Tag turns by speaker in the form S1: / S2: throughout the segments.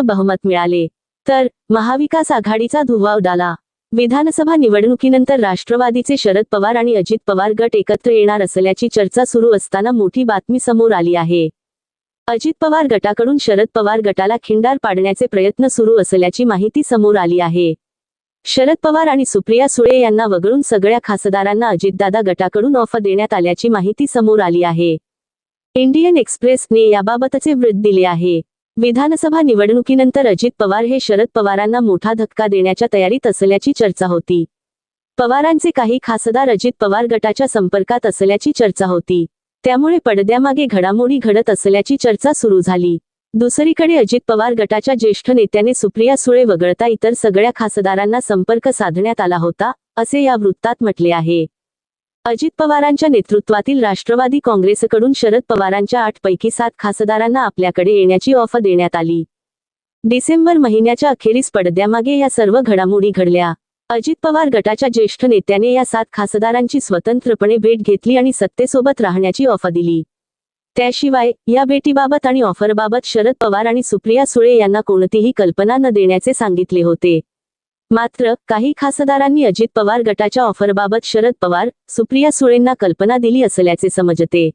S1: बहुमत मिळाले. तर महाविकास आघाडीचा धुव्वा उडाला विधानसभा निवडणुकीनंतर राष्ट्रवादीचे शरद पवार आणि अजित पवार गट एकत्र येणार असल्याची चर्चा सुरू असताना मोठी बातमी समोर आली आहे. अजित पवार गटाकडून शरद पवार गटाला खिंडार पाडण्याचे प्रयत्न सुरू असल्याची माहिती समोर आली आहे. शरद पवार आणि सुप्रिया सुळे यांना वगळून सगळ्या खासदारांना अजितदादा गटाकडून ऑफर देण्यात आल्याची माहिती समोर आली आहे. इंडियन एक्सप्रेसने याबाबतचे वृत्त दिले आहे. विधानसभा निवडणुकीनंतर अजित पवार हे शरद पवारांना मोठा धक्का देण्याच्या तयारीत असल्याची चर्चा होती. पवारांचे काही खासदार अजित पवार गटाच्या संपर्कात असल्याची चर्चा होती. त्यामुळे पडद्यामागे घडामोडी घडत असल्याची चर्चा सुरू झाली. दुसरीकडे अजित पवार गटाच्या ज्येष्ठ नेत्याने सुप्रिया सुळे वगळता इतर सगळ्या खासदारांना संपर्क साधण्यात आला होता असे या वृत्तात म्हटले आहे. अजित पवारांच्या नेतृत्वातील राष्ट्रवादी काँग्रेसकडून शरद पवारांच्या आठ पैकी सात खासदारांना आपल्याकडे येण्याची ऑफर देण्यात आली. डिसेंबर महिन्याच्या अखेरीस पडद्यामागे या सर्व घडामोडी घडल्या. अजित पवार गटाच्या ज्येष्ठ नेत्याने या सात खासदारांची स्वतंत्रपणे भेट घेतली आणि सत्तेसोबत राहण्याची ऑफर दिली. त्याशिवाय या भेटीबाबत आणि ऑफरबाबत शरद पवार आणि सुप्रिया सुळे यांना कोणतीही कल्पना न देण्याचे सांगितले होते. मात्र काही खासदारांनी अजित पवार गटाच्या ऑफरबाबत शरद पवार सुप्रिया सुळेंना कल्पना दिली असल्याचे समजते.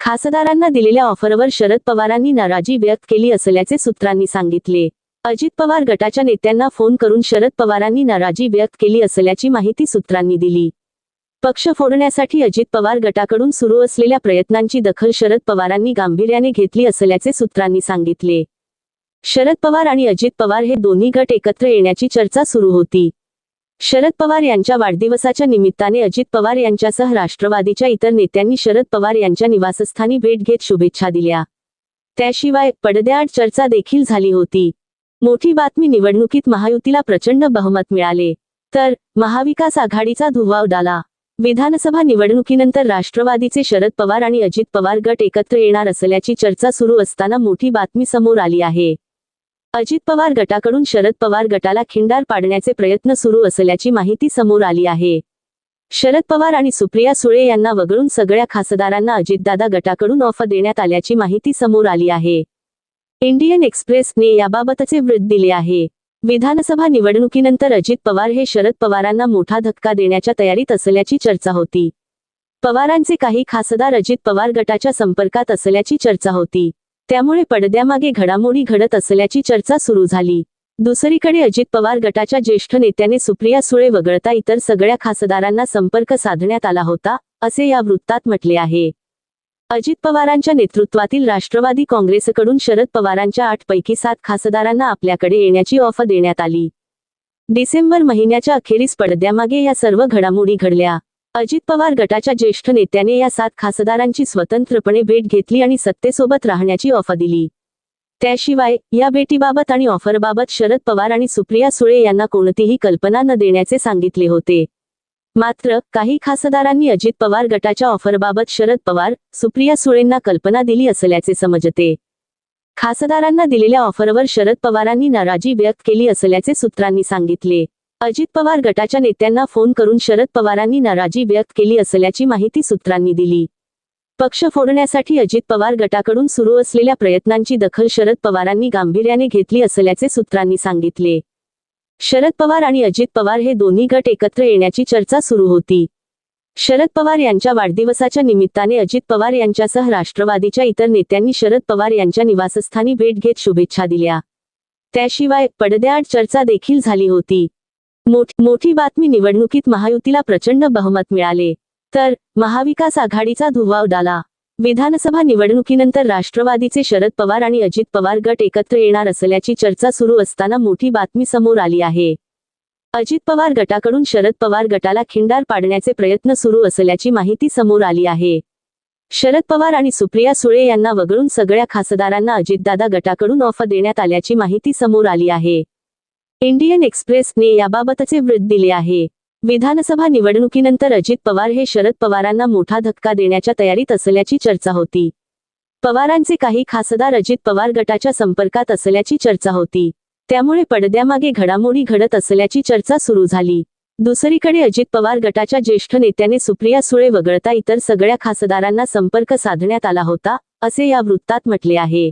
S1: खासदारांना दिलेल्या ऑफरवर शरद पवारांनी नाराजी व्यक्त केली असल्याचे सूत्रांनी सांगितले. अजित पवार गटाच्या नेत्यांना फोन करून शरद पवारांनी नाराजी व्यक्त केली असल्याची माहिती सूत्रांनी दिली. पक्ष फोडण्यासाठी अजित पवार गटाकडून सुरू असलेल्या प्रयत्नांची दखल शरद पवारांनी गांभीर्याने घेतली असल्याचे सूत्रांनी सांगितले. शरद पवार आणि अजित पवार हे दोन्ही गट एकत्र येण्याची चर्चा सुरू होती. शरद पवार यांच्या वाढदिवसाच्या निमित्ताने अजित पवार यांच्यासह राष्ट्रवादीच्या इतर नेत्यांनी शरद पवार यांच्या निवासस्थानी भेट घेत शुभेच्छा दिल्या. त्याशिवाय पडद्याआड चर्चा देखील झाली होती. मोठी बातमी निवडणुकीत महायुतीला प्रचंड बहुमत मिळाले. तर महाविकास आघाडीचा धुव्वा उडाला विधानसभा निवडणुकीनंतर राष्ट्रवादीचे शरद पवार आणि अजित पवार गट एकत्र येणार असल्याची चर्चा सुरू असताना मोठी बातमी समोर आली आहे. अजित पवार गटाकडून शरद पवार गटाला खिंडार पाडण्याचे प्रयत्न सुरू असल्याची माहिती समोर आली आहे. शरद पवार आणि सुप्रिया सुळे यांना वगळून सगळ्या खासदारांना अजितदादा गटाकडून ऑफर देण्यात आल्याची माहिती समोर आली आहे. इंडियन एक्सप्रेसने याबाबतचे वृत्त दिले आहे. विधानसभा निवडणुकीनंतर अजित पवार हे शरद पवारांना मोठा धक्का देण्याच्या तयारीत असल्याची चर्चा होती. पवारांचे काही खासदार अजित पवार गटाच्या संपर्कात असल्याची चर्चा होती. त्यामुळे पडद्यामागे घडामोडी घडत असल्याची चर्चा सुरू झाली. दुसरीकडे अजित पवार गटाच्या ज्येष्ठ नेत्याने सुप्रिया सुळे वगळता इतर सगळ्या खासदारांना संपर्क साधण्यात आला होता असे या वृत्तात म्हटले आहे. अजित पवारांच्या नेतृत्वातील राष्ट्रवादी काँग्रेसकडून शरद पवारांच्या आठ पैकी सात खासदारांना आपल्याकडे येण्याची ऑफर देण्यात आली. डिसेंबर महिन्याच्या अखेरीस पडद्यामागे या सर्व घडामोडी घडल्या. अजित पवार गटाच्या ज्येष्ठ नेत्याने या सात खासदारांची स्वतंत्रपणे भेट घेतली आणि सत्तेसोबत राहण्याची ऑफर दिली. त्याशिवाय या भेटीबाबत आणि ऑफरबाबत शरद पवार आणि सुप्रिया सुळे यांना कोणतीही कल्पना न देण्याचे सांगितले होते. मात्र काही खासदारांनी अजित पवार गटाच्या ऑफरबाबत शरद पवार सुप्रिया सुळेंना कल्पना दिली असल्याचे समजते. खासदारांना दिलेल्या ऑफरवर शरद पवारांनी नाराजी व्यक्त केली असल्याचे सूत्रांनी सांगितले. अजित पवार गटाच्या नेत्यांना फोन करून शरद पवारांनी नाराजी व्यक्त केली असल्याची माहिती सूत्रांनी दिली. पक्ष फोडण्यासाठी अजित पवार गटाकडून सुरू असलेल्या प्रयत्नांची दखल शरद पवारांनी गांभीर्याने घेतली असल्याचे सूत्रांनी सांगितले. शरद पवार आणि अजित पवार हे दोन्ही गट एकत्र येण्याची चर्चा सुरू होती. शरद पवार यांच्या वाढदिवसाच्या निमित्ताने अजित पवार यांच्यासह राष्ट्रवादीच्या इतर नेत्यांनी शरद पवार यांच्या निवासस्थानी भेट घेत शुभेच्छा दिल्या. त्याशिवाय पडद्याआड चर्चा देखील झाली होती. मोठ- मोठी बातमी निवडणुकीत महायुतीला प्रचंड बहुमत मिळाले. तर महाविकास आघाडीचा धुव्वा उडाला विधानसभा निवडणुकीनंतर राष्ट्रवादीचे शरद पवार आणि अजित पवार गट एकत्र येणार असल्याची चर्चा सुरू असताना मोठी बातमी समोर आली आहे. अजित पवार गटाकडून शरद पवार गटाला खिंडार पाडण्याचे प्रयत्न सुरू असल्याची माहिती समोर आली आहे. शरद पवार आणि सुप्रिया सुळे यांना वगळून सगळ्या खासदारांना अजितदादा गटाकडून ऑफर देण्यात आल्याची माहिती समोर आली आहे. इंडियन एक्सप्रेसने याबाबतचे वृत्त दिले आहे. विधानसभा निवडणुकीनंतर अजित पवार हे शरद पवारांना मोठा धक्का देण्याच्या तयारीत असल्याची चर्चा होती. पवारांचे काही खासदार अजित पवार गटाच्या संपर्कात असल्याची चर्चा होती. त्यामुळे पडद्यामागे घडामोडी घडत असल्याची चर्चा सुरू झाली. दुसरीकडे अजित पवार गटाच्या ज्येष्ठ नेत्याने सुप्रिया सुळे वगळता इतर सगळ्या खासदारांना संपर्क साधण्यात आला होता असे या वृत्तात म्हटले आहे.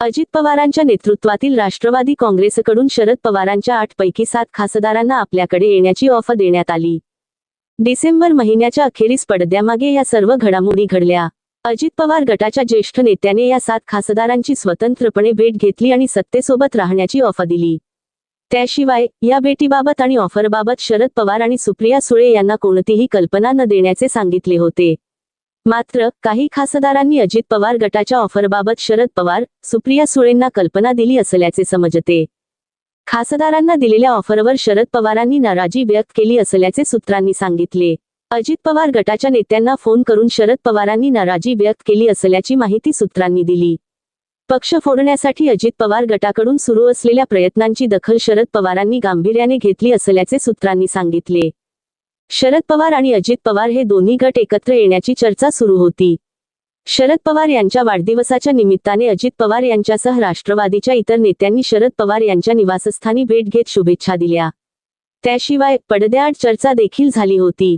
S1: अजित पवारांच्या नेतृत्वातील राष्ट्रवादी काँग्रेसकडून शरद पवारांच्या आठ पैकी सात खासदारांना आपल्याकडे येण्याची ऑफर देण्यात आली. डिसेंबर महिन्याच्या अखेरीस पडद्यामागे या सर्व घडामोडी घडल्या. अजित पवार गटाच्या ज्येष्ठ नेत्याने या सात खासदारांची स्वतंत्रपणे भेट घेतली आणि सत्तेसोबत राहण्याची ऑफर दिली. त्याशिवाय या भेटीबाबत आणि ऑफरबाबत शरद पवार आणि सुप्रिया सुळे यांना कोणतीही कल्पना न देण्याचे सांगितले होते. मात्र काही खासदारांनी अजित पवार गटाच्या ऑफरबाबत शरद पवार सुप्रिया सुळेंना कल्पना दिली असल्याचे समजते. खासदारांना दिलेल्या ऑफरवर शरद पवारांनी नाराजी व्यक्त केली असल्याचे सूत्रांनी सांगितले. अजित पवार गटाच्या नेत्यांना फोन करून शरद पवारांनी नाराजी व्यक्त केली असल्याची माहिती सूत्रांनी दिली. पक्ष फोडण्यासाठी अजित पवार गटाकडून सुरू असलेल्या प्रयत्नांची दखल शरद पवारांनी गांभीर्याने घेतली असल्याचे सूत्रांनी सांगितले. शरद पवार आणि अजित पवार हे दोन्ही गट एकत्र येण्याची चर्चा सुरू होती. शरद पवार यांच्या वाढदिवसाच्या निमित्ताने अजित पवार यांच्यासह राष्ट्रवादीच्या इतर नेत्यांनी शरद पवार यांच्या निवासस्थानी भेट घेत शुभेच्छा दिल्या. त्याशिवाय पडद्याआड चर्चा देखील झाली होती.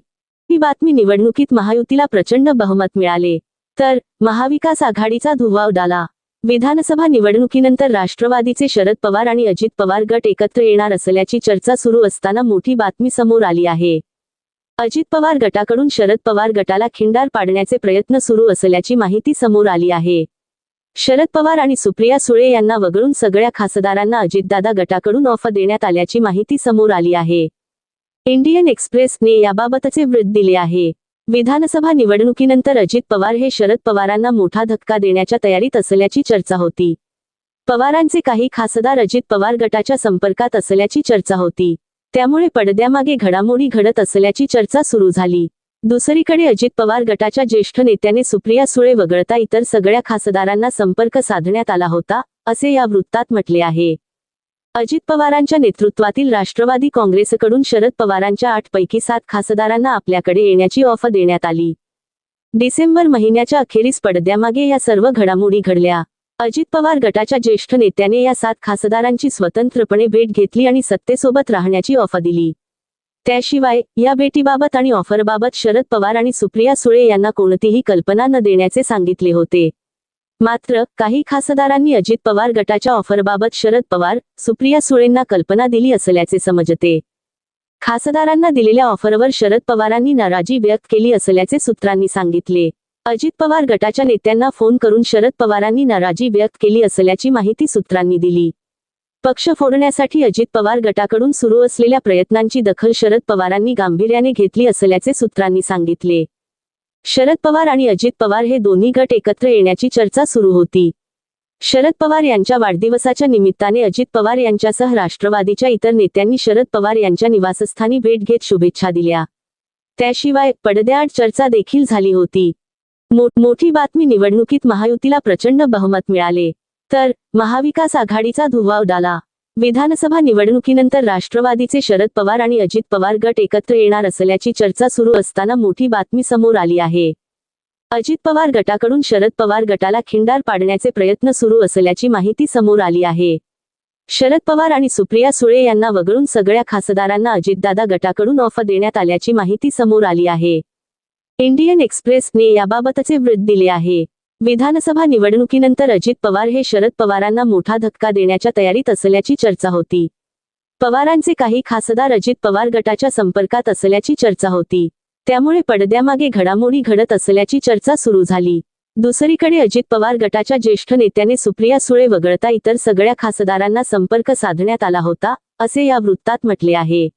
S1: ही बातमी निवडणुकीत महायुतीला प्रचंड बहुमत मिळाले. तर महाविकास आघाडीचा धुव्वा उडाला विधानसभा निवडणुकीनंतर राष्ट्रवादीचे शरद पवार आणि अजित पवार गट एकत्र येणार असल्याची चर्चा सुरू असताना मोठी बातमी समोर आली आहे. अजित पवार गटाकडून शरद पवार गटाला खिंडार पाडण्याचे प्रयत्न सुरू असल्याची माहिती समोर आली आहे. शरद पवार आणि सुप्रिया सुळे यांना वगळून सगळ्या खासदारांना अजितदादा गटाकडून ऑफर देण्यात आल्याची माहिती समोर आली आहे. इंडियन एक्सप्रेसने याबाबतचे वृत्त दिले आहे. विधानसभा निवडणुकीनंतर अजित पवार हे शरद पवारांना मोठा धक्का देण्याच्या तयारीत असल्याची चर्चा होती. पवारांचे काही खासदार अजित पवार गटाच्या संपर्कात असल्याची चर्चा होती. त्यामुळे पडद्यामागे घडामोडी घडत असल्याची चर्चा सुरू झाली. दुसरीकडे अजित पवार गटाच्या ज्येष्ठ नेत्याने सुप्रिया सुळे वगळता इतर सगळ्या खासदारांना संपर्क साधण्यात आला होता असे या वृत्तात म्हटले आहे. अजित पवारांच्या नेतृत्वातील राष्ट्रवादी काँग्रेसकडून शरद पवारांच्या आठ पैकी सात खासदारांना आपल्याकडे येण्याची ऑफर देण्यात आली. डिसेंबर महिन्याच्या अखेरीस पडद्यामागे या सर्व घडामोडी घडल्या. अजित पवार गटाच्या ज्येष्ठ नेत्याने या सात खासदारांची स्वतंत्रपणे भेट घेतली आणि सत्तेसोबत राहण्याची ऑफर दिली. त्याशिवाय या भेटीबाबत आणि ऑफरबाबत शरद पवार आणि सुप्रिया सुळे यांना कोणतीही कल्पना न देण्याचे सांगितले होते. मात्र काही खासदारांनी अजित पवार गटाच्या ऑफरबाबत शरद पवार सुप्रिया सुळेंना कल्पना दिली असल्याचे समजते. खासदारांना दिलेल्या ऑफरवर शरद पवारांनी नाराजी व्यक्त केली असल्याचे सूत्रांनी सांगितले. अजित पवार गटाच्या नेत्यांना फोन करून शरद पवारांनी नाराजी व्यक्त केली असल्याची माहिती सूत्रांनी दिली. पक्ष फोडण्यासाठी अजित पवार गटाकडून सुरू असलेल्या प्रयत्नांची दखल शरद पवारांनी गांभीर्याने घेतली असल्याचे सूत्रांनी सांगितले. शरद पवार आणि अजित पवार हे दोन्ही गट एकत्र येण्याची चर्चा सुरू होती. शरद पवार यांच्या वाढदिवसाच्या निमित्ताने अजित पवार यांच्यासह राष्ट्रवादीच्या इतर नेत्यांनी शरद पवार यांच्या निवासस्थानी भेट घेत शुभेच्छा दिल्या. त्याशिवाय पडद्याआड चर्चा देखील झाली होती. मो- मोठी बातमी निवडणुकीत महायुतीला प्रचंड बहुमत मिळाले. तर महाविकास आघाडीचा धुव्वा उडाला विधानसभा निवडणुकीनंतर राष्ट्रवादीचे शरद पवार आणि अजित पवार गट एकत्र येणार असल्याची चर्चा सुरू असताना मोठी बातमी समोर आली आहे. अजित पवार गटाकडून शरद पवार गटाला खिंडार पाडण्याचे प्रयत्न सुरू असल्याची माहिती समोर आली आहे. शरद पवार आणि सुप्रिया सुळे यांना वगळून सगळ्या खासदारांना अजितदादा गटाकडून ऑफर देण्यात आल्याची माहिती समोर आली आहे. इंडियन एक्सप्रेसने याबाबतचे वृत्त दिले आहे. विधानसभा निवडणुकीनंतर अजित पवार हे शरद पवारांना मोठा धक्का देण्याच्या तयारीत असल्याची चर्चा होती. पवारांचे काही खासदार अजित पवार गटाच्या संपर्कात असल्याची चर्चा होती. त्यामुळे पडद्यामागे घडामोडी घडत असल्याची चर्चा सुरू झाली. दुसरीकडे अजित पवार गटाच्या ज्येष्ठ नेत्याने सुप्रिया सुळे वगळता इतर सगळ्या खासदारांना संपर्क साधण्यात आला होता असे या वृत्तात म्हटले आहे.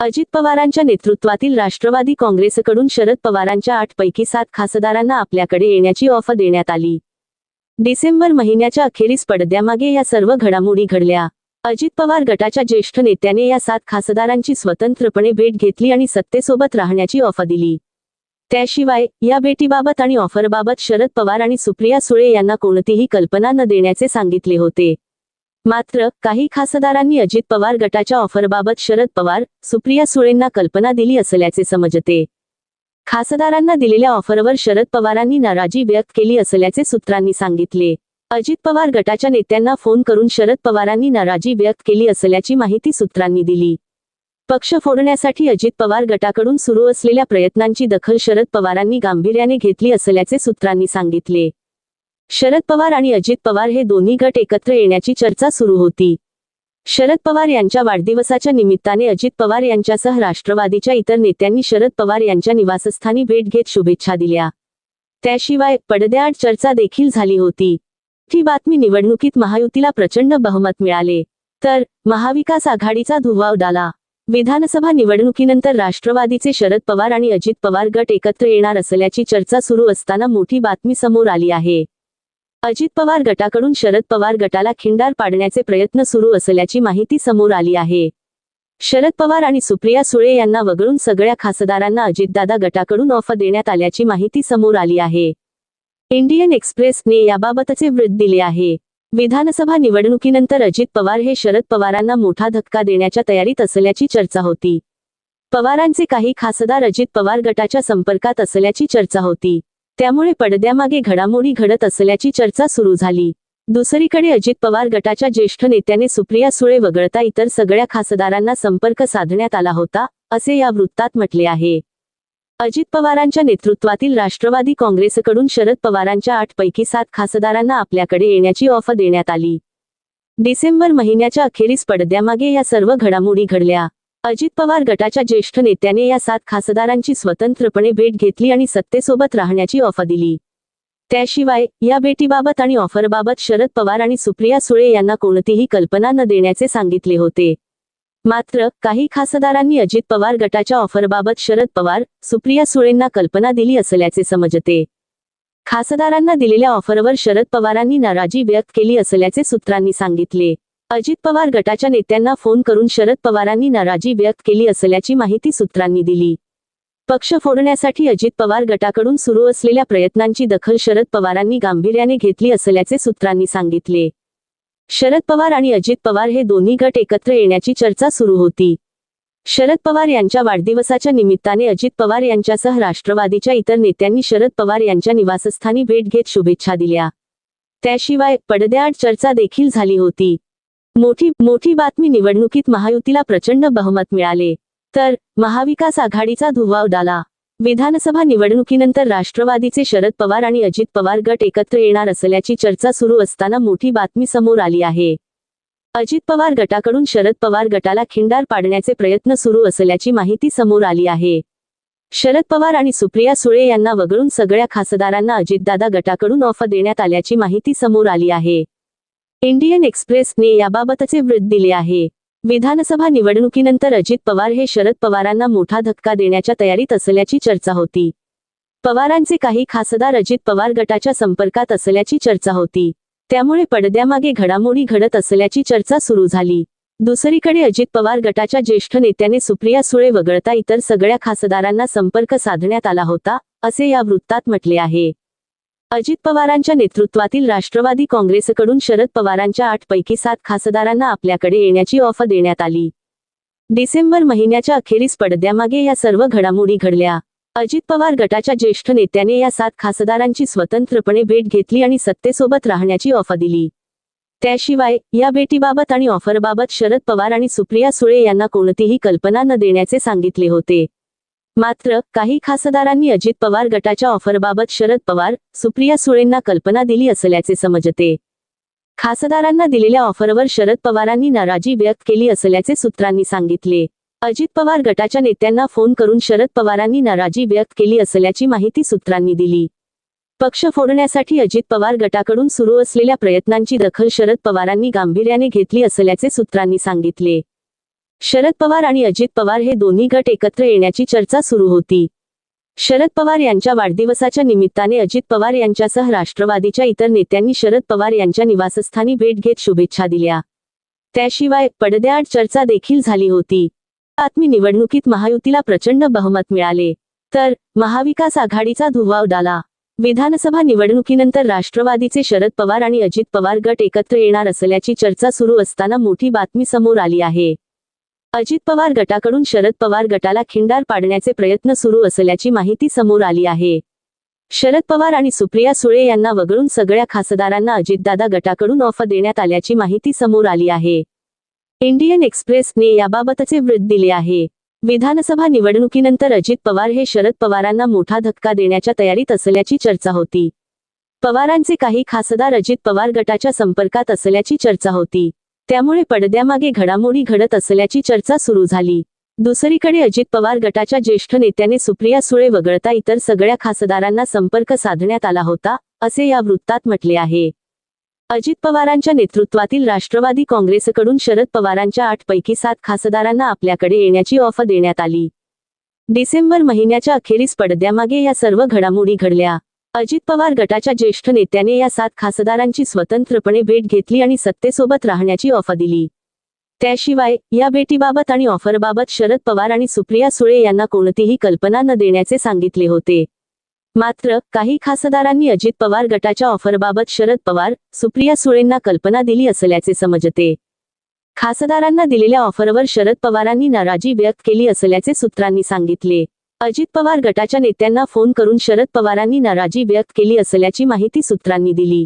S1: अजित पवारांच्या नेतृत्वातील राष्ट्रवादी काँग्रेसकडून शरद पवारांच्या आठ पैकी सात खासदारांना आपल्याकडे येण्याची ऑफर देण्यात आली. डिसेंबर महिन्याच्या अखेरीस पडद्यामागे या सर्व घडामोडी घडल्या. अजित पवार गटाच्या ज्येष्ठ नेत्याने या सात खासदारांची स्वतंत्रपणे भेट घेतली आणि सत्तेसोबत राहण्याची ऑफर दिली. त्याशिवाय या भेटीबाबत आणि ऑफरबाबत शरद पवार आणि सुप्रिया सुळे यांना कोणतीही कल्पना न देण्याचे सांगितले होते. मात्र काही खासदारांनी अजित पवार गटाच्या ऑफरबाबत शरद पवार सुप्रिया सुळेंना कल्पना दिली असल्याचे समजते. खासदारांना दिलेल्या ऑफरवर शरद पवारांनी नाराजी व्यक्त केली असल्याचे सूत्रांनी सांगितले. अजित पवार गटाच्या नेत्यांना फोन करून शरद पवारांनी नाराजी व्यक्त केली असल्याची माहिती सूत्रांनी दिली. पक्ष फोडण्यासाठी अजित पवार गटाकडून सुरू असलेल्या प्रयत्नांची दखल शरद पवारांनी गांभीर्याने घेतली असल्याचे सूत्रांनी सांगितले. शरद पवार आणि अजित पवार हे दोन्ही गट एकत्र येण्याची चर्चा सुरू होती. शरद पवार यांच्या वाढदिवसाच्या निमित्ताने अजित पवार यांच्यासह राष्ट्रवादीच्या इतर नेत्यांनी शरद पवार यांच्या निवासस्थानी भेट घेत शुभेच्छा दिल्या. त्याशिवाय पडद्याआड चर्चा देखील झाली होती. ही बातमी निवडणुकीत महायुतीला प्रचंड बहुमत मिळाले. तर महाविकास आघाडीचा धुव्वा उडाला विधानसभा निवडणुकीनंतर राष्ट्रवादीचे शरद पवार आणि अजित पवार गट एकत्र येणार असल्याची चर्चा सुरू असताना मोठी बातमी समोर आली आहे. अजित पवार गटाकडून शरद पवार गटाला खिंडार पाडण्याचे प्रयत्न सुरू असल्याची माहिती समोर आली आहे. शरद पवार आणि सुप्रिया सुळे यांना वगळून सगळ्या खासदारांना अजितदादा गटाकडून ऑफर देण्यात आल्याची माहिती समोर आली आहे. इंडियन एक्सप्रेसने याबाबतचे वृत्त दिले आहे. विधानसभा निवडणुकीनंतर अजित पवार हे शरद पवारांना मोठा धक्का देण्याच्या तयारीत असल्याची चर्चा होती. पवारांचे काही खासदार अजित पवार गटाच्या संपर्कात असल्याची चर्चा होती. त्यामुळे पडद्यामागे घडामोडी घडत असल्याची चर्चा सुरू झाली. दुसरीकडे अजित पवार गटाच्या ज्येष्ठ नेत्याने सुप्रिया सुळे वगळता इतर सगळ्या खासदारांना संपर्क साधण्यात आला होता असे या वृत्तात म्हटले आहे. अजित पवारांच्या नेतृत्वातील राष्ट्रवादी काँग्रेसकडून शरद पवारांच्या आठ पैकी सात खासदारांना आपल्याकडे येण्याची ऑफर देण्यात आली. डिसेंबर महिन्याच्या अखेरीस पडद्यामागे या सर्व घडामोडी घडल्या. अजित पवार गटाच्या ज्येष्ठ नेत्याने या सात खासदारांची स्वतंत्रपणे भेट घेतली आणि सत्तेसोबत राहण्याची ऑफर दिली. त्याशिवाय या भेटीबाबत आणि ऑफरबाबत शरद पवार आणि सुप्रिया सुळे यांना कोणतीही कल्पना न देण्याचे सांगितले होते. मात्र काही खासदारांनी अजित पवार गटाच्या ऑफरबाबत शरद पवार सुप्रिया सुळेंना कल्पना दिली असल्याचे समजते. खासदारांना दिलेल्या ऑफरवर शरद पवारांनी नाराजी व्यक्त केली असल्याचे सूत्रांनी सांगितले. अजित पवार गटाच्या नेत्यांना फोन करून शरद पवारांनी नाराजी व्यक्त केली असल्याची माहिती सूत्रांनी दिली. पक्ष फोडण्यासाठी अजित पवार गटाकडून सुरू असलेल्या प्रयत्नांची दखल शरद पवारांनी गांभीर्याने घेतली असल्याचे सूत्रांनी सांगितले. शरद पवार आणि अजित पवार हे दोन्ही गट एकत्र येण्याची चर्चा सुरू होती. शरद पवार यांच्या वाढदिवसाच्या निमित्ताने अजित पवार यांच्यासह राष्ट्रवादीच्या इतर नेत्यांनी शरद पवार यांच्या निवासस्थानी भेट घेत शुभेच्छा दिल्या. त्याशिवाय पडद्याआड चर्चा देखील झाली होती. मोठी मोठी बातमी निवडणुकीत महायुतीला प्रचंड बहुमत मिळाले. तर महाविकास आघाडीचा धुव्वा उडाला विधानसभा निवडणुकीनंतर राष्ट्रवादीचे शरद पवार आणि अजित पवार गट एकत्र येणार असल्याची चर्चा सुरू असताना मोठी बातमी समोर आली आहे. अजित पवार गटाकडून शरद पवार गटाला खिंडार पाडण्याचे प्रयत्न सुरू असल्याची माहिती समोर आली आहे. शरद पवार आणि सुप्रिया सुळे यांना वगळून सगळ्या खासदारांना अजितदादा गटाकडून ऑफर देण्यात आल्याची माहिती समोर आली आहे. इंडियन एक्सप्रेसने याबाबतचे वृत्त दिले आहे. विधानसभा निवडणुकीनंतर अजित पवार हे शरद पवारांना मोठा धक्का देण्याच्या तयारीत असल्याची चर्चा होती. पवारांचे काही खासदार अजित पवार गटाच्या संपर्कात असल्याची चर्चा होती. त्यामुळे पडद्यामागे घडामोडी घडत असल्याची चर्चा सुरू झाली. दुसरीकडे अजित पवार गटाच्या ज्येष्ठ नेत्याने सुप्रिया सुळे वगळता इतर सगळ्या खासदारांना संपर्क साधण्यात आला होता असे या वृत्तात म्हटले आहे. अजित पवारांच्या नेतृत्वातील राष्ट्रवादी काँग्रेसकडून शरद पवारांच्या आठ पैकी सात खासदारांना आपल्याकडे येण्याची ऑफर देण्यात आली. डिसेंबर महिन्याच्या अखेरीस पडद्यामागे या सर्व घडामोडी घडल्या. अजित पवार गटाच्या ज्येष्ठ नेत्याने या सात खासदारांची स्वतंत्रपणे भेट घेतली आणि सत्तेसोबत राहण्याची ऑफर दिली. त्याशिवाय या भेटीबाबत आणि ऑफरबाबत शरद पवार आणि सुप्रिया सुळे यांना कोणतीही कल्पना न देण्याचे सांगितले होते. मात्र काही खासदारांनी अजित पवार गटाच्या ऑफरबाबत शरद पवार सुप्रिया सुळेंना कल्पना दिली असल्याचे समजते. खासदारांना दिलेल्या ऑफरवर शरद पवारांनी नाराजी व्यक्त केली असल्याचे सूत्रांनी सांगितले. अजित पवार गटाच्या नेत्यांना फोन करून शरद पवारांनी नाराजी व्यक्त केली असल्याची माहिती सूत्रांनी दिली. पक्ष फोडण्यासाठी अजित पवार गटाकडून सुरू असलेल्या प्रयत्नांची दखल शरद पवारांनी गांभीर्याने घेतली असल्याचे सूत्रांनी सांगितले. शरद पवार आणि अजित पवार हे दोन्ही गट एकत्र येण्याची चर्चा सुरू होती. शरद पवार यांच्या वाढदिवसाच्या निमित्ताने अजित पवार यांच्यासह राष्ट्रवादीच्या इतर नेत्यांनी शरद पवार यांच्या निवासस्थानी भेट घेत शुभेच्छा दिल्या. त्याशिवाय पडद्याआड चर्चा देखील झाली होती. बातमी निवडणुकीत महायुतीला प्रचंड बहुमत मिळाले. तर महाविकास आघाडीचा धुव्वा उडाला विधानसभा निवडणुकीनंतर राष्ट्रवादीचे शरद पवार आणि अजित पवार गट एकत्र येणार असल्याची चर्चा सुरू असताना मोठी बातमी समोर आली आहे. अजित पवार गटाकडून शरद पवार गटाला खिंडार पाडण्याचे प्रयत्न सुरू असल्याची माहिती समोर आली आहे. शरद पवार आणि सुप्रिया सुळे यांना वगळून सगळ्या खासदारांना अजितदादा गटाकडून ऑफर देण्यात आल्याची माहिती समोर आली आहे. इंडियन एक्सप्रेसने याबाबतचे वृत्त दिले आहे. विधानसभा निवडणुकीनंतर अजित पवार हे शरद पवारांना मोठा धक्का देण्याच्या तयारीत असल्याची चर्चा होती. पवारांचे काही खासदार अजित पवार गटाच्या संपर्कात असल्याची चर्चा होती. त्यामुळे पडद्यामागे घडामोडी घडत असल्याची चर्चा सुरू झाली. दुसरीकडे अजित पवार गटाच्या ज्येष्ठ नेत्याने सुप्रिया सुळे वगळता इतर सगळ्या खासदारांना संपर्क साधण्यात आला होता असे या वृत्तात म्हटले आहे. अजित पवारांच्या नेतृत्वातील राष्ट्रवादी काँग्रेसकडून शरद पवारांच्या आठ पैकी सात खासदारांना आपल्याकडे येण्याची ऑफर देण्यात आली. डिसेंबर महिन्याच्या अखेरीस पडद्यामागे या सर्व घडामोडी घडल्या. अजित पवार गटाच्या ज्येष्ठ नेत्याने या सात खासदारांची स्वतंत्रपणे भेट घेतली आणि सत्तेसोबत राहण्याची ऑफर दिली. त्याशिवाय या भेटीबाबत आणि ऑफरबाबत शरद पवार आणि सुप्रिया सुळे यांना कोणतीही कल्पना न देण्याचे सांगितले होते. मात्र काही खासदारांनी अजित पवार गटाच्या ऑफरबाबत शरद पवार सुप्रिया सुळेंना कल्पना दिली असल्याचे समजते. खासदारांना दिलेल्या ऑफरवर शरद पवारांनी नाराजी व्यक्त केली असल्याचे सूत्रांनी सांगितले. अजित पवार गटाच्या नेत्यांना फोन करून शरद पवारांनी नाराजी व्यक्त केली असल्याची माहिती सूत्रांनी दिली.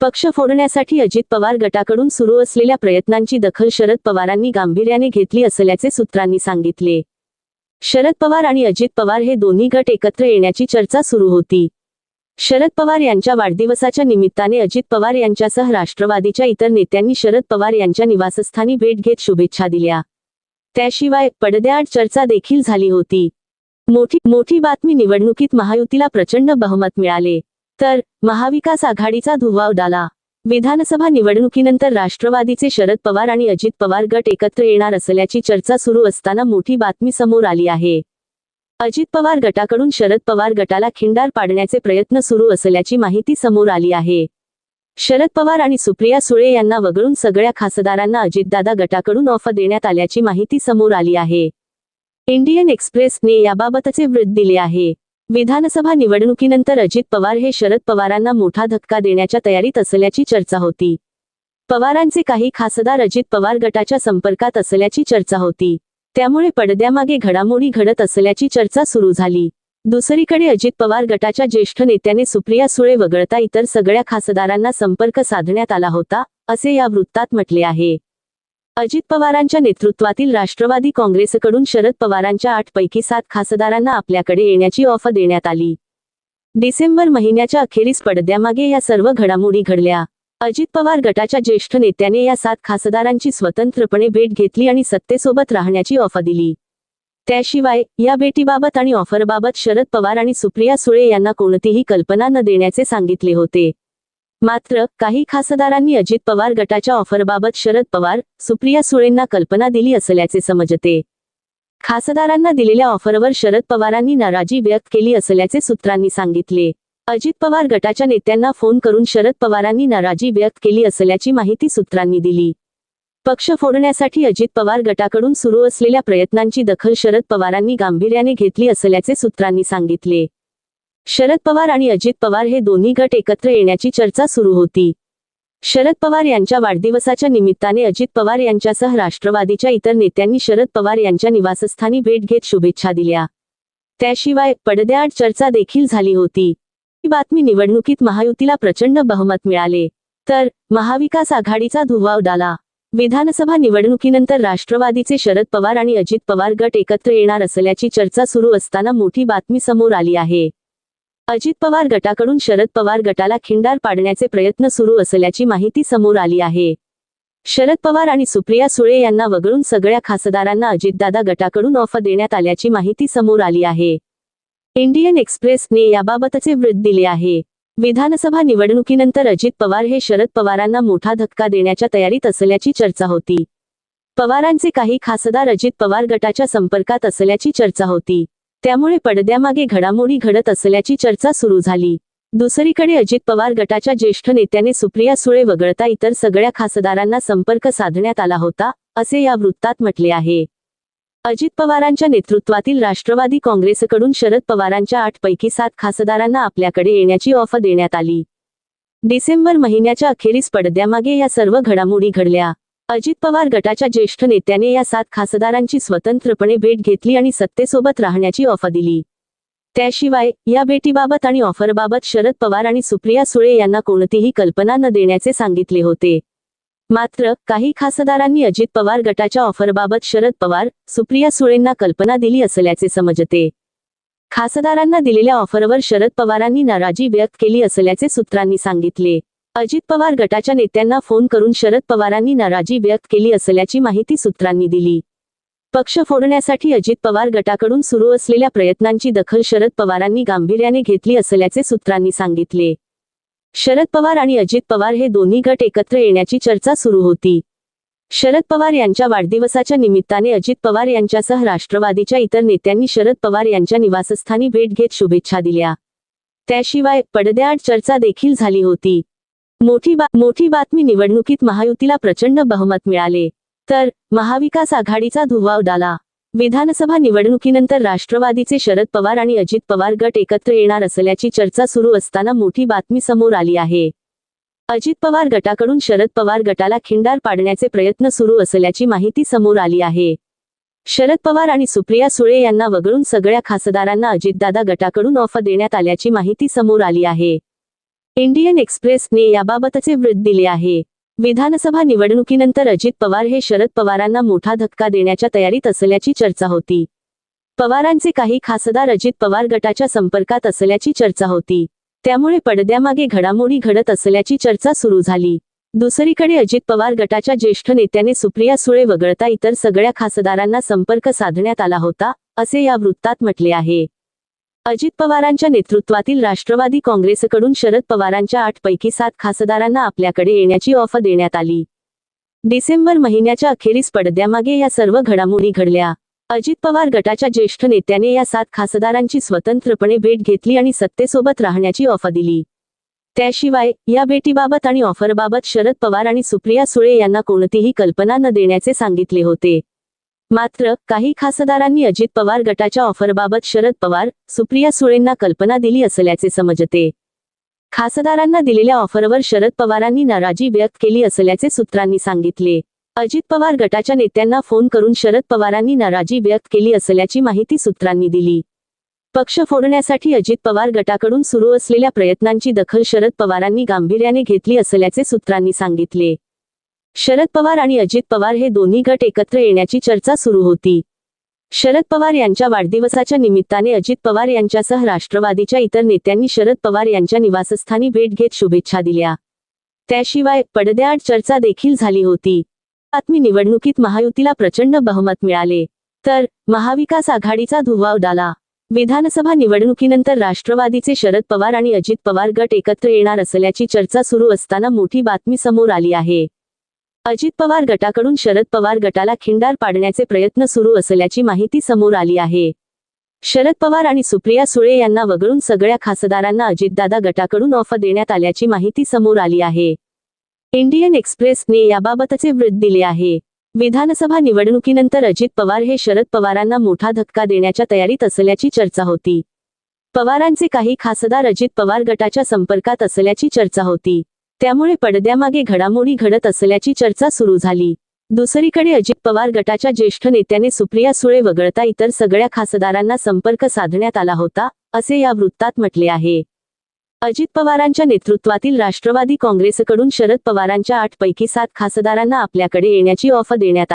S1: पक्ष फोडण्यासाठी अजित पवार गटाकडून सुरू असलेल्या प्रयत्नांची दखल शरद पवारांनी गांभीर्याने घेतली असल्याचे सूत्रांनी सांगितले. शरद पवार आणि अजित पवार हे दोन्ही गट एकत्र येण्याची चर्चा सुरू होती. शरद पवार यांच्या वाढदिवसाच्या निमित्ताने अजित पवार यांच्यासह राष्ट्रवादीच्या इतर नेत्यांनी शरद पवार यांच्या निवासस्थानी भेट घेत शुभेच्छा दिल्या. त्याशिवाय पडद्याआड चर्चा देखील झाली होती. मोठी मोठी बातमी निवडणुकीत महायुतीला प्रचंड बहुमत मिळाले. तर महाविकास आघाडीचा धुव्वा उडाला विधानसभा निवडणुकीनंतर राष्ट्रवादीचे शरद पवार आणि अजित पवार गट एकत्र येणार असल्याची चर्चा सुरू असताना मोठी बातमी समोर आली आहे. अजित पवार गटाकडून शरद पवार गटाला खिंडार पाडण्याचे प्रयत्न सुरू असल्याची माहिती समोर आली आहे. शरद पवार आणि सुप्रिया सुळे यांना वगळून सगळ्या खासदारांना अजितदादा गटाकडून ऑफर देण्यात आल्याची माहिती समोर आली आहे. इंडियन एक्सप्रेसने याबाबतचे वृत्त दिले आहे. विधानसभा निवडणुकीनंतर अजित पवार हे शरद पवारांना मोठा धक्का देण्याच्या तयारीत असल्याची चर्चा होती. पवारांचे काही खासदार अजित पवार गटाच्या संपर्कात असल्याची चर्चा होती. त्यामुळे पडद्यामागे घडामोडी घडत असल्याची चर्चा सुरू झाली. दुसरीकडे अजित पवार गटाच्या ज्येष्ठ नेत्याने सुप्रिया सुळे वगळता इतर सगळ्या खासदारांना संपर्क साधण्यात आला होता असे या वृत्तात म्हटले आहे. अजित पवारांच्या नेतृत्वातील राष्ट्रवादी काँग्रेसकडून शरद पवारांच्या आठ पैकी सात खासदारांना आपल्याकडे येण्याची ऑफर देण्यात आली. डिसेंबर महिन्याच्या अखेरीस पडद्यामागे या सर्व घडामोडी घडल्या. अजित पवार गटाच्या ज्येष्ठ नेत्याने या सात खासदारांची स्वतंत्रपणे भेट घेतली आणि सत्तेसोबत राहण्याची ऑफर दिली. त्याशिवाय या भेटीबाबत आणि ऑफरबाबत शरद पवार आणि सुप्रिया सुळे यांना कोणतीही कल्पना न देण्याचे सांगितले होते. मात्र काही खासदारांनी अजित पवार गटाच्या ऑफरबाबत शरद पवार सुप्रिया सुळेंना कल्पना दिली असल्याचे समजते. खासदारांना दिलेल्या ऑफरवर शरद पवारांनी नाराजी व्यक्त केली असल्याचे सूत्रांनी सांगितले. अजित पवार गटाच्या नेत्यांना फोन करून शरद पवारांनी नाराजी व्यक्त केली असल्याची माहिती सूत्रांनी दिली. पक्ष फोडण्यासाठी अजित पवार गटाकडून सुरू असलेल्या प्रयत्नांची दखल शरद पवारांनी गांभीर्याने घेतली असल्याचे सूत्रांनी सांगितले. शरद पवार आणि अजित पवार हे दोन्ही गट एकत्र येण्याची चर्चा सुरू होती. शरद पवार यांच्या वाढदिवसाच्या निमित्ताने अजित पवार यांच्यासह राष्ट्रवादीच्या इतर नेत्यांनी शरद पवार यांच्या निवासस्थानी भेट घेत शुभेच्छा दिल्या. त्याशिवाय पडद्याआड चर्चा देखील झाली होती. ही बातमी निवडणुकीत महायुतीला प्रचंड बहुमत मिळाले. तर महाविकास आघाडीचा धुव्वा उडाला विधानसभा निवडणुकीनंतर राष्ट्रवादीचे शरद पवार आणि अजित पवार गट एकत्र येणार असल्याची चर्चा सुरू असताना मोठी बातमी समोर आली आहे. अजित पवार गटाकडून शरद पवार गटाला खिंडार पाडण्याचे प्रयत्न सुरू असल्याची माहिती समोर आली आहे. शरद पवार आणि सुप्रिया सुळे यांना वगळून सगळ्या खासदारांना अजितदादा गटाकडून ऑफर देण्यात आल्याची माहिती समोर आली आहे. इंडियन एक्सप्रेसने याबाबतचे वृत्त दिले आहे. विधानसभा निवडणुकीनंतर अजित पवार हे शरद पवारांना मोठा धक्का देण्याच्या तयारीत असल्याची चर्चा होती. पवारांचे काही खासदार अजित पवार गटाच्या संपर्कात असल्याची चर्चा होती. त्यामुळे पडद्यामागे घडामोडी घडत असल्याची चर्चा सुरू झाली. दुसरीकडे अजित पवार गटाच्या ज्येष्ठ नेत्याने सुप्रिया सुळे वगळता इतर सगळ्या खासदारांना संपर्क साधण्यात आला होता असे या वृत्तात म्हटले आहे. अजित पवारांच्या नेतृत्वातील राष्ट्रवादी काँग्रेसकडून शरद पवारांच्या आठ पैकी सात खासदारांना आपल्याकडे येण्याची ऑफर देण्यात आली. डिसेंबर महिन्याच्या अखेरीस पडद्यामागे या सर्व घडामोडी घडल्या. अजित पवार गटाच्या ज्येष्ठ नेत्याने या सात खासदारांची स्वतंत्रपणे भेट घेतली आणि सत्तेसोबत राहण्याची ऑफर दिली. त्याशिवाय या भेटीबाबत आणि ऑफरबाबत शरद पवार आणि सुप्रिया सुळे यांना कोणतीही कल्पना न देण्याचे सांगितले होते. मात्र काही खासदारांनी अजित पवार गटाच्या ऑफरबाबत शरद पवार सुप्रिया सुळेंना कल्पना दिली असल्याचे समजते. खासदारांना दिलेल्या ऑफरवर शरद पवारांनी नाराजी व्यक्त केली असल्याचे सूत्रांनी सांगितले. अजित पवार गटाच्या नेत्यांना फोन करून शरद पवारांनी नाराजी व्यक्त केली असल्याची माहिती सूत्रांनी दिली. पक्ष फोडण्यासाठी अजित पवार गटाकडून सुरू असलेल्या प्रयत्नांची दखल शरद पवारांनी गांभीर्याने घेतली असल्याचे सूत्रांनी सांगितले. शरद पवार आणि अजित पवार हे दोन्ही गट एकत्र येण्याची चर्चा सुरू होती. शरद पवार यांच्या वाढदिवसाच्या निमित्ताने अजित पवार यांच्यासह राष्ट्रवादीच्या इतर नेत्यांनी शरद पवार यांच्या निवासस्थानी भेट घेत शुभेच्छा दिल्या. त्याशिवाय पडद्याआड चर्चा देखील झाली होती. मोठी बा मोठी बातमी निवडणुकीत महायुतीला प्रचंड बहुमत मिळाले. तर महाविकास आघाडीचा धुव्वा उडाला विधानसभा निवडणुकीनंतर राष्ट्रवादीचे शरद पवार आणि अजित पवार गट एकत्र येणार असल्याची चर्चा सुरू असताना मोठी बातमी समोर आली आहे. अजित पवार गटाकडून शरद पवार गटाला खिंडार पाडण्याचे प्रयत्न सुरू असल्याची माहिती समोर आली आहे. शरद पवार आणि सुप्रिया सुळे यांना वगळून सगळ्या खासदारांना अजितदादा गटाकडून ऑफर देण्यात आल्याची माहिती समोर आली आहे. इंडियन एक्सप्रेसने याबाबतचे वृत्त दिले आहे. विधानसभा निवडणुकीनंतर अजित पवार हे शरद पवारांना मोठा धक्का देण्याच्या तयारीत असल्याची चर्चा होती. पवारांचे काही खासदार अजित पवार गटाच्या संपर्कात असल्याची चर्चा होती. त्यामुळे पडद्यामागे घडामोडी घडत असल्याची चर्चा सुरू झाली. दुसरीकडे अजित पवार गटाच्या ज्येष्ठ नेत्याने सुप्रिया सुळे वगळता इतर सगळ्या खासदारांना संपर्क साधण्यात आला होता असे या वृत्तात म्हटले आहे. अजित पवारांच्या नेतृत्वातील राष्ट्रवादी काँग्रेसकडून शरद पवारांच्या आठ पैकी सात खासदारांना आपल्याकडे येण्याची ऑफर देण्यात आली. डिसेंबर महिन्याच्या अखेरीस पडद्यामागे या सर्व घडामोडी घडल्या. अजित पवार गटाच्या ज्येष्ठ नेत्याने या सात खासदारांची स्वतंत्रपणे भेट घेतली आणि सत्तेसोबत राहण्याची ऑफर दिली. त्याशिवाय या भेटीबाबत आणि ऑफरबाबत शरद पवार आणि सुप्रिया सुळे यांना कोणतीही कल्पना न देण्याचे सांगितले होते. मात्र काही खासदारांनी अजित पवार गटाच्या ऑफरबाबत शरद पवार सुप्रिया सुळेंना कल्पना दिली असल्याचे समजते. खासदारांना दिलेल्या ऑफरवर शरद पवारांनी नाराजी व्यक्त केली असल्याचे सूत्रांनी सांगितले. अजित पवार गटाच्या नेत्यांना फोन करून शरद पवारांनी नाराजी व्यक्त केली असल्याची माहिती सूत्रांनी दिली. पक्ष फोडण्यासाठी अजित पवार गटाकडून सुरू असलेल्या प्रयत्नांची दखल शरद पवारांनी गांभीर्याने घेतली असल्याचे सूत्रांनी सांगितले. शरद पवार आणि अजित पवार हे दोन्ही गट एकत्र येण्याची चर्चा सुरू होती. शरद पवार यांच्या वाढदिवसाच्या निमित्ताने अजित पवार यांच्यासह राष्ट्रवादीच्या इतर नेत्यांनी शरद पवार यांच्या निवासस्थानी भेट घेत शुभेच्छा दिल्या. त्याशिवाय पडद्याआड चर्चा देखील झाली होती. बातमी निवडणुकीत महायुतीला प्रचंड बहुमत मिळाले. तर महाविकास आघाडीचा धुव्वा उडाला विधानसभा निवडणुकीनंतर राष्ट्रवादीचे शरद पवार आणि अजित पवार गट एकत्र येणार असल्याची चर्चा सुरू असताना मोठी बातमी समोर आली आहे. अजित पवार गटाकडून शरद पवार गटाला खिंडार पाडण्याचे प्रयत्न सुरू असल्याची माहिती समोर आली आहे. शरद पवार आणि सुप्रिया सुळे यांना वगळून सगळ्या खासदारांना अजितदादा गटाकडून ऑफर देण्यात आल्याची माहिती समोर आली आहे. इंडियन एक्सप्रेसने याबाबतचे वृत्त दिले आहे. विधानसभा निवडणुकीनंतर अजित पवार हे शरद पवारांना मोठा धक्का देण्याच्या तयारीत असल्याची चर्चा होती. पवारांचे काही खासदार अजित पवार गटाच्या संपर्कात असल्याची चर्चा होती. त्यामुळे पडद्यामागे घडामोडी घडत असल्याची चर्चा सुरू झाली. दुसरीकडे अजित पवार गटाच्या ज्येष्ठ नेत्याने सुप्रिया सुळे वगळता इतर सगळ्या खासदारांना संपर्क साधण्यात आला होता असे या वृत्तात म्हटले आहे. अजित पवारांच्या नेतृत्वातील राष्ट्रवादी काँग्रेसकडून शरद पवारांच्या आठ पैकी सात खासदारांना आपल्याकडे येण्याची ऑफर देण्यात